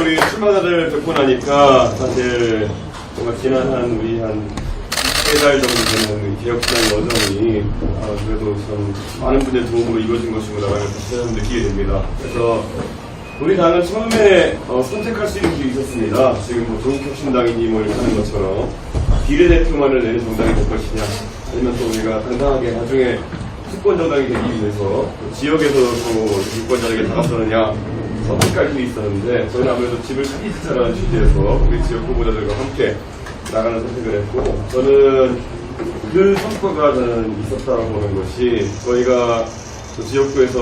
우리 출마자들 듣고 나니까 사실 정말 지난 한 우리 한 세 달 정도 되는 이 개혁시장 여정이 아, 그래도 참 많은 분들의 도움으로 이루어진 것이구나라는 것을 느끼게 됩니다. 그래서 우리 당은 처음에 어, 선택할 수 있는 길이 있었습니다. 지금 뭐 조국혁신당이니 뭐 이렇게 하는 것처럼 비례대표만을 내는 정당이 될 것이냐 아니면 또 우리가 당당하게 나중에 수권 정당이 되기 위해서 또 지역에서도 또 유권 자에게 다가서느냐 선택할 길이 있었는데 저희는 아무래도 집을 찾아라는 취지에서 우리 지역 후보자들과 함께 나가는 선택을 했고 저는 그 성과가 저는 있었다고 보는 것이 저희가 또 지역구에서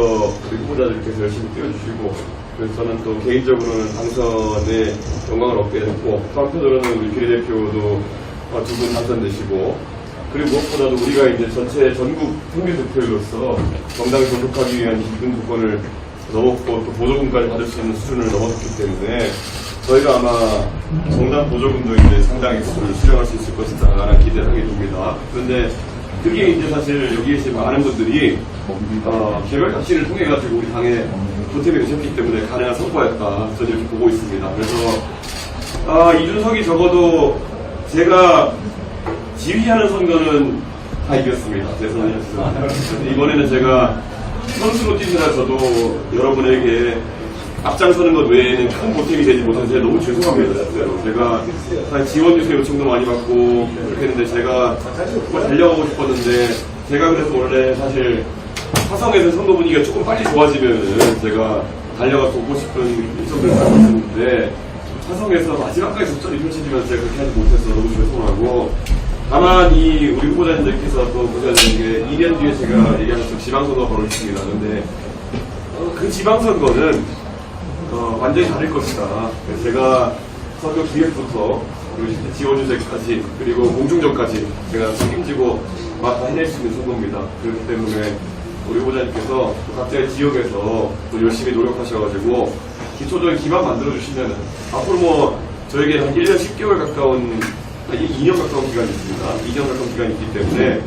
우리 후보자들께서 열심히 뛰어주시고 그래서 저는 또 개인적으로는 당선에 영광을 얻게 됐고 또 한편으로는 우리 비례 대표도 두 분 당선되시고 그리고 무엇보다도 우리가 이제 전체 전국 평균 득표율로서 정당을 존속하기 위한 기준 조건을 넘었고 또 보조금까지 받을 수 있는 수준을 넘었기 때문에 저희가 아마 정당 보조금도 이제 상당히 수를 수령할 수 있을 것이다라는 기대를 하게 됩니다. 그런데 그게 이제 사실 여기 계신 많은 분들이 어, 개별 혁신을 통해 가지고 우리 당에 보탬이 되셨기 때문에 가능한 성과였다. 저는 이렇게 보고 있습니다. 그래서 아, 이준석이 적어도 제가 지휘하는 선거는 다 이겼습니다. 근데 이번에는 제가 선수로 저도 여러분에게 앞장서는 것 외에는 큰 보탬이 되지 못해서 제가 너무 죄송합니다. 제가 사실 지원주세 요청도 많이 받고 그렇게 했는데 제가 정말 달려가고 싶었는데 제가 그래서 원래 사실 화성에서 선거 분위기가 조금 빨리 좋아지면은 제가 달려가서 오고 싶은 일정들을 갖고 있었는데 화성에서 마지막까지 접전이 펼쳐지면서 제가 그렇게 하지 못해서 너무 죄송하고 다만 이 우리 후보자님들께서 또 되는 게 2년 뒤에 제가 얘기한 것처럼 지방선거가 벌어집니다. 근데 어, 그 지방선거는 어, 완전히 다를 것이다. 제가 선거 기획부터 그리고 지원주제까지 그리고 공중전까지 제가 책임지고 맡아 해낼 수 있는 선거입니다. 그렇기 때문에 우리 후보자님께서 또 각자의 지역에서 또 열심히 노력하셔가지고 기초적인 기반 만들어주시면 앞으로 뭐 저에게 한 1년 10개월 가까운 한 2년 가까운 기간이 있습니다. 2년 가까운 기간이 있기 때문에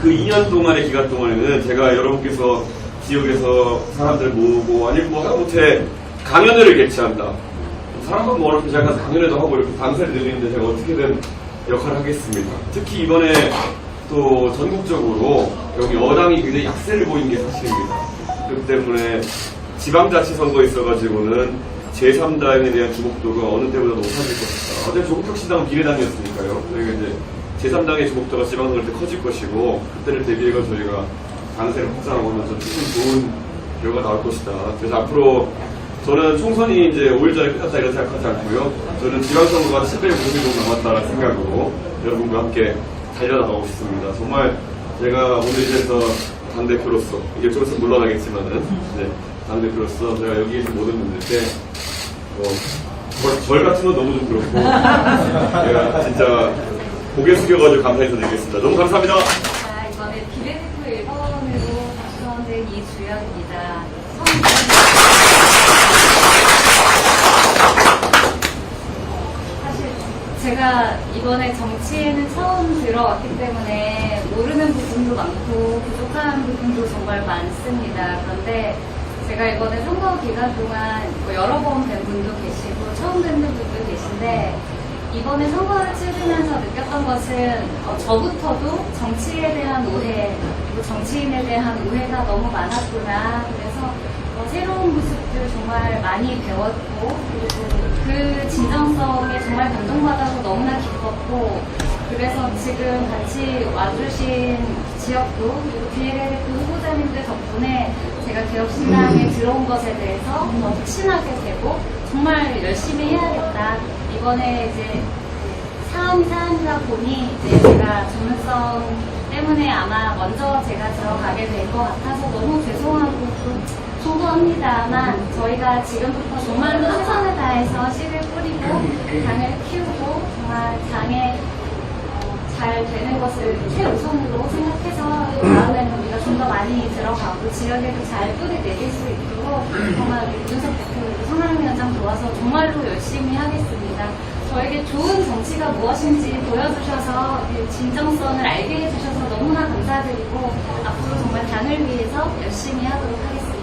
그 2년 동안의 기간 동안에는 제가 여러분께서 지역에서 사람들 모으고 아니면 뭐 하다못해 강연회를 개최한다. 사람만 뭐 이렇게 제가 강연회도 하고 이렇게 강사를 드리는데 제가 어떻게든 역할을 하겠습니다. 특히 이번에 또 전국적으로 여기 여당이 굉장히 약세를 보이는 게 사실입니다. 그렇기 때문에 지방자치 선거에 있어가지고는 제3당에 대한 주목도가 어느 때보다 높아질 것이다. 어제 조국혁 신당은 비례당이었으니까요. 저희가 이제 제3당의 주목도가 지방선거 때 커질 것이고 그때를 대비해서 저희가 강세를 확장하고 하면서 조금 좋은 결과가 나올 것이다. 그래서 앞으로 저는 총선이 이제 5일 전에 끝났다 이런 생각하지 않고요. 저는 지방선거가 10일 공이 좀 남았다는 생각으로 여러분과 함께 달려나가고 싶습니다. 정말 제가 오늘 이제서 당대표로서, 이게 좀 있으면 물러나겠지만은, 네, 당대표로서 제가 여기 계신 모든 분들께, 뭐, 절, 절 같은 건 너무 좀 그렇고, 제가 진짜 고개 숙여가지고 감사 인사드리겠습니다. 너무 감사합니다. 자, 이번에 비례대표 1번으로 당선된 이주연입니다. 사실 제가 이번에 정치에는 처음 들어왔기 때문에 모르는 부분도 많고 부족한 부분도 정말 많습니다. 그런데 제가 이번에 선거 기간 동안 뭐 여러 번 뵌 분도 계시고 처음 뵙는 분도 계신데 이번에 선거를 치르면서 느꼈던 것은 어, 저부터도 정치에 대한 오해, 정치인에 대한 오해가 너무 많았구나. 그래서 어, 새로운 모습들 정말 많이 배웠고, 그리고 그 진정성에 정말 감동받아서 너무나 기뻤고, 그래서 지금 같이 와주신 지역도, 그리고 비례대표 후보자님들 덕분에 제가 개혁신당에 들어온 것에 대해서 더 확신하게 되고, 정말 열심히 해야겠다. 이번에 이제 사안이 사안이다 보니 이제 제가 전문성 때문에 아마 먼저 제가 들어가게 될 것 같아서 너무 죄송하고 또 송구합니다만 저희가 지금부터 정말로 최선을 다해서 씨를 뿌리고 당을 키우고 정말 어, 잘 되는 것을 최우선으로 생각해서 다음에는 우리가 좀 더 많이 들어가고 지역에도 잘 뿌리 내릴 수 있도록 정말 윤석 대표 그리고 성남 위원장 도와서 정말로 열심히 하겠습니다. 저에게 좋은 정치가 무엇인지 보여주셔서 그 진정성을 알게 해주셔서 너무나 감사드리고 앞으로 정말 당을 위해서 열심히 하도록 하겠습니다.